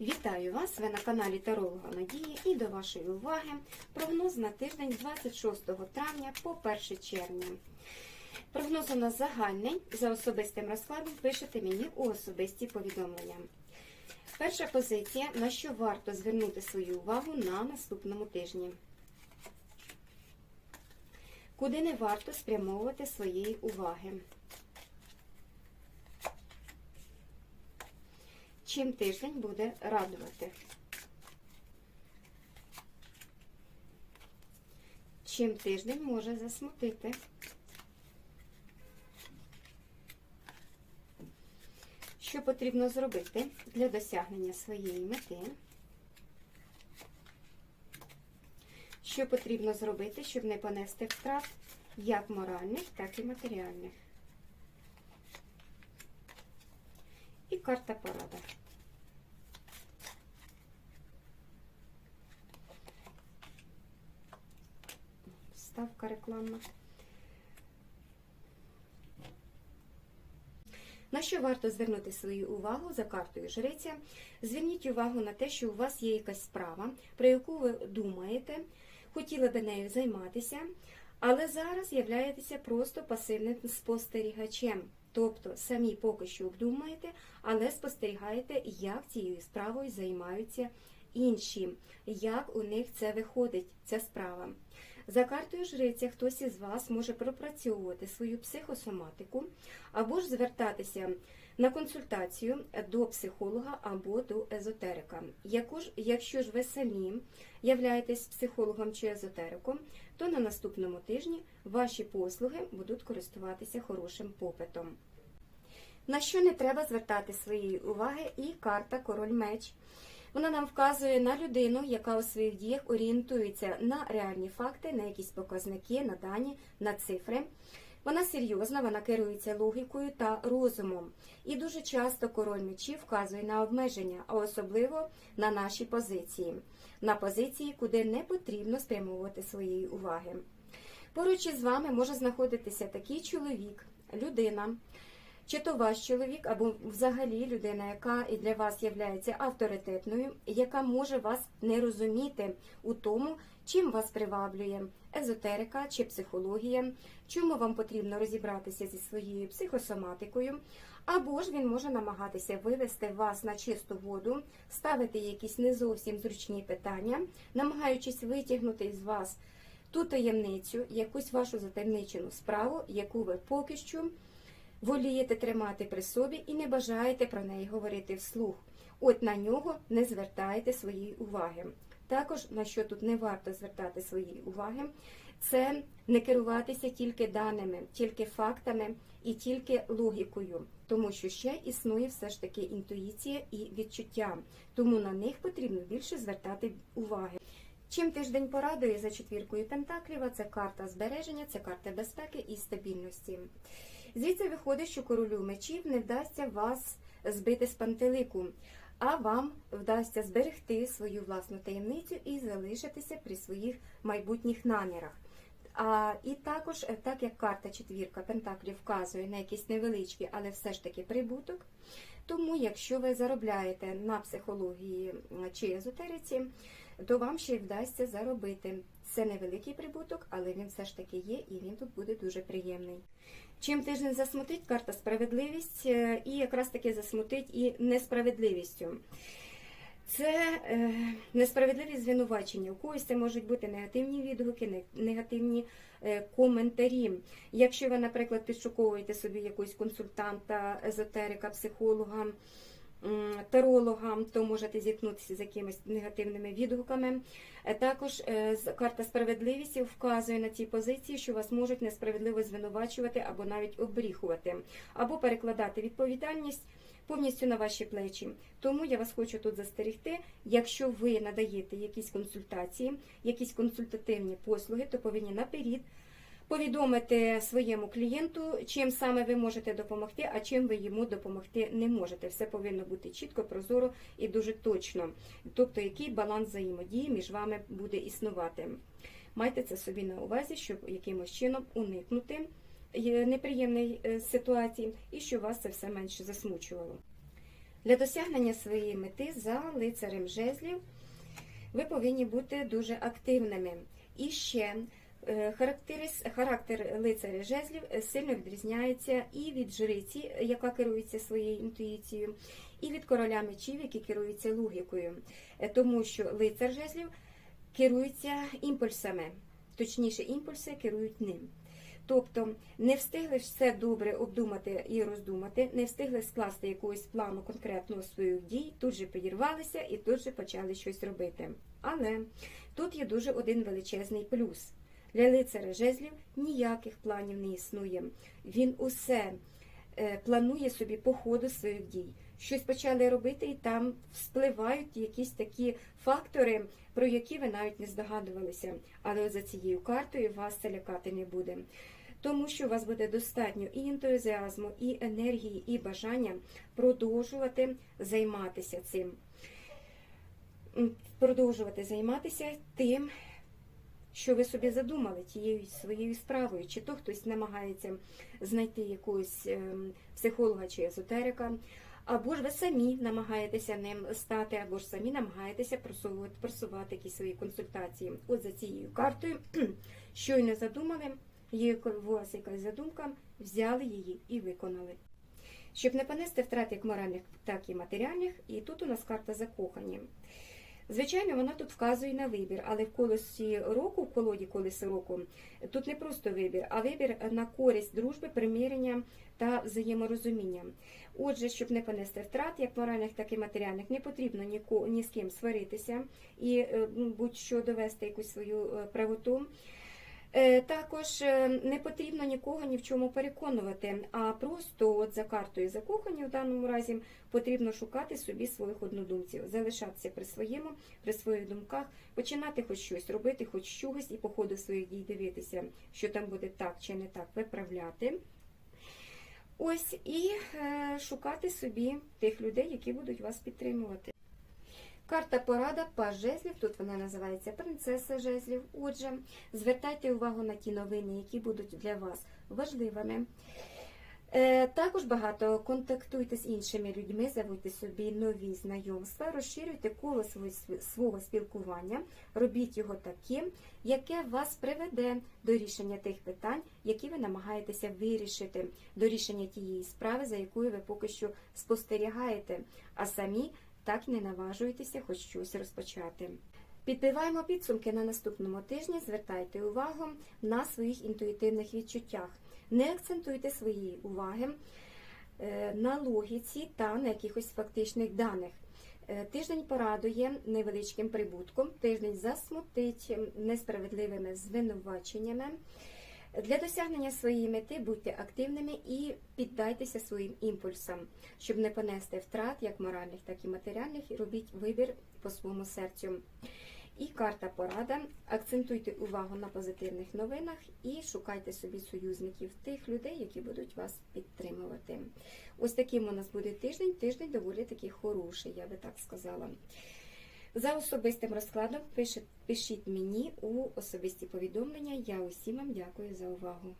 Вітаю вас! Ви на каналі Таролога Надії і до вашої уваги прогноз на тиждень 26 травня по 1 червня. Прогноз у нас загальний. За особистим розкладом пишете мені у особисті повідомлення. Перша позиція, на що варто звернути свою увагу на наступному тижні. Куди не варто спрямовувати своєї уваги. Чим тиждень буде радувати? Чим тиждень може засмутити? Що потрібно зробити для досягнення своєї мети? Що потрібно зробити, щоб не понести втрат як моральних, так і матеріальних? І карта порада. Ставка рекламна. На що варто звернути свою увагу за картою жриця? Зверніть увагу на те, що у вас є якась справа, про яку ви думаєте, хотіли би нею займатися, але зараз являєтеся просто пасивним спостерігачем. Тобто самі поки що обдумаєте, але спостерігаєте, як цією справою займаються інші, як у них це виходить, ця справа. За картою жриця хтось із вас може пропрацьовувати свою психосоматику або ж звертатися на консультацію до психолога або до езотерика. Якщо ж ви самі являєтесь психологом чи езотериком, то на наступному тижні ваші послуги будуть користуватися хорошим попитом. На що не треба звертати своєї уваги і карта Король Меч. Вона нам вказує на людину, яка у своїх діях орієнтується на реальні факти, на якісь показники, на дані, на цифри. Вона серйозна, вона керується логікою та розумом. І дуже часто король мечів вказує на обмеження, а особливо на наші позиції, на позиції, куди не потрібно спрямовувати своєї уваги. Поруч із вами може знаходитися такий чоловік, людина, чи то ваш чоловік, або взагалі людина, яка і для вас є авторитетною, яка може вас не розуміти у тому, чим вас приваблює езотерика чи психологія, чому вам потрібно розібратися зі своєю психосоматикою, або ж він може намагатися вивести вас на чисту воду, ставити якісь не зовсім зручні питання, намагаючись витягнути із вас ту таємницю, якусь вашу затаємничену справу, яку ви поки що волієте тримати при собі і не бажаєте про неї говорити вслух. От на нього не звертайте своєї уваги. Також на що тут не варто звертати своєї уваги, це не керуватися тільки даними, тільки фактами і тільки логікою, тому що ще існує все ж таки інтуїція і відчуття, тому на них потрібно більше звертати уваги. Чим тиждень порадує за четвіркою Пентакліва, це карта збереження, це карта безпеки і стабільності. Звідси виходить, що королю мечів не вдасться вас збити з пантелику, а вам вдасться зберегти свою власну таємницю і залишитися при своїх майбутніх намірах. А і також, е, так як карта четвірка Пентаклів вказує на якийсь невеличкий, але все ж таки прибуток. Тому, якщо ви заробляєте на психології чи езотериці, то вам ще й вдасться заробити. Це невеликий прибуток, але він все ж таки є, і він тут буде дуже приємний. Чим тиждень засмутить карта справедливість, е, і якраз таки засмутить і несправедливістю. Це е, несправедливі звинувачення. У когось це можуть бути негативні відгуки, негативні е, коментарі. Якщо ви, наприклад, підшуковуєте собі якогось консультанта, езотерика, психолога, м, таролога, то можете зіткнутися з якимись негативними відгуками. Е, Також е, карта справедливості вказує на ці позиції, що вас можуть несправедливо звинувачувати або навіть обріхувати, або перекладати відповідальність повністю на ваші плечі. Тому я вас хочу тут застерегти. Якщо ви надаєте якісь консультації, якісь консультативні послуги, то повинні наперед повідомити своєму клієнту, чим саме ви можете допомогти, а чим ви йому допомогти не можете. Все повинно бути чітко, прозоро і дуже точно. Тобто, який баланс взаємодії між вами буде існувати. Майте це собі на увазі, щоб якимось чином уникнути е, неприємної е, ситуації і щоб вас це все менше засмучувало. Для досягнення своєї мети за лицарем жезлів ви повинні бути дуже активними. І ще характер лицаря жезлів е, сильно відрізняється і від жриці, яка керується своєю інтуїцією, і від короля мечів, які керуються логікою. Е, Тому що лицар жезлів керується імпульсами, точніше, імпульси керують ним. Тобто не встигли все добре обдумати і роздумати, не встигли скласти якогось плану конкретного своїх дій, тут же підірвалися і тут же почали щось робити. Але тут є дуже один величезний плюс. Для лицаря жезлів ніяких планів не існує. Він усе е, планує собі по ходу своїх дій. Щось почали робити, і там вспливають якісь такі фактори, про які ви навіть не здогадувалися. Але за цією картою вас це лякати не буде. Тому що у вас буде достатньо і ентузіазму, і енергії, і бажання продовжувати займатися цим. Продовжувати займатися тим, що ви собі задумали тією своєю справою, чи то хтось намагається знайти якогось ем, психолога чи езотерика, або ж ви самі намагаєтеся ним стати, або ж самі намагаєтеся просувати, просувати якісь свої консультації. От за цією картою щойно задумали, є у вас якась задумка, взяли її і виконали. Щоб не понести втрат як моральних, так і матеріальних, і тут у нас карта закохання. Звичайно, вона тут вказує на вибір, але в колесі року, в колоді колеса року, тут не просто вибір, а вибір на користь дружби, примирення та взаєморозуміння. Отже, щоб не понести втрат, як моральних, так і матеріальних, не потрібно ні з ким сваритися і е, будь-що довести якусь свою е, правоту. Е, Також е, не потрібно нікого ні в чому переконувати, а просто от за картою закохання в даному разі потрібно шукати собі своїх однодумців, залишатися при своєму, при своїх думках, починати хоч щось робити, хоч чогось, і по ходу своїх дій дивитися, що там буде так чи не так, виправляти. Ось і е, шукати собі тих людей, які будуть вас підтримувати. Карта порада паж жезлів. Тут вона називається принцеса жезлів. Отже, звертайте увагу на ті новини, які будуть для вас важливими. Е, Також багато контактуйте з іншими людьми, заводьте собі нові знайомства, розширюйте коло свого спілкування, робіть його таким, яке вас приведе до рішення тих питань, які ви намагаєтеся вирішити, до рішення тієї справи, за якою ви поки що спостерігаєте, а самі так не наважуєтеся хоч щось розпочати. Підбиваємо підсумки на наступному тижні. Звертайте увагу на своїх інтуїтивних відчуттях. Не акцентуйте свої уваги е, на логіці та на якихось фактичних даних. Е, Тиждень порадує невеличким прибутком, тиждень засмутить несправедливими звинуваченнями. Для досягнення своєї мети будьте активними і піддайтеся своїм імпульсам, щоб не понести втрат як моральних, так і матеріальних, і робіть вибір по своєму серцю. І карта порада. Акцентуйте увагу на позитивних новинах і шукайте собі союзників тих людей, які будуть вас підтримувати. Ось таким у нас буде тиждень. Тиждень доволі таки хороший, я би так сказала. За особистим розкладом пишіть, мені у особисті повідомлення. Я усім вам дякую за увагу.